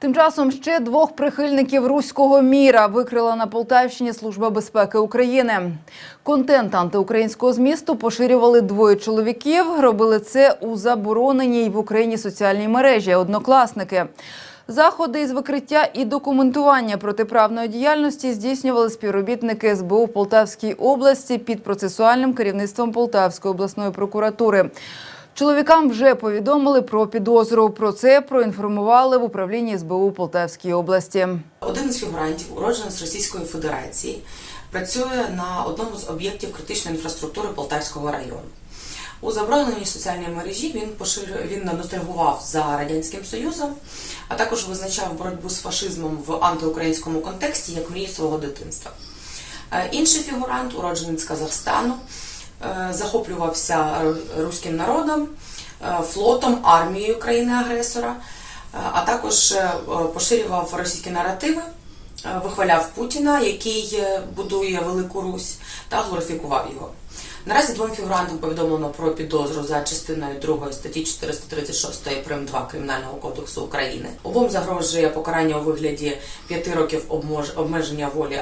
Тим часом ще двох прихильників руського міра викрила на Полтавщині Служба безпеки України. Контент антиукраїнського змісту поширювали двоє чоловіків. Робили це у забороненій в Україні соціальній мережі однокласники. Заходи із викриття і документування протиправної діяльності здійснювали співробітники СБУ в Полтавській області під процесуальним керівництвом Полтавської обласної прокуратури. Чоловікам вже повідомили про підозру. Про це проінформували в управлінні СБУ Полтавській області. Один із фігурантів, уродженець Російської Федерації, працює на одному з об'єктів критичної інфраструктури Полтавського району. У забороненій соціальній мережі він поширює він ностальгував за радянським союзом, а також визначав боротьбу з фашизмом в антиукраїнському контексті як мрію свого дитинства. Е, Інший фігурант, уродженець Казахстану, е, захоплювався руським народом, е, флотом, армією країни-агресора, е, а також е, поширював російські наративи, е, вихваляв Путіна, який е, будує Велику Русь, та глорифікував його. Наразі двом фігурантам повідомлено про підозру за частиною 2 статті 436 прим. 2 Кримінального кодексу України. Обом загрожує покарання у вигляді 5 років обмеження волі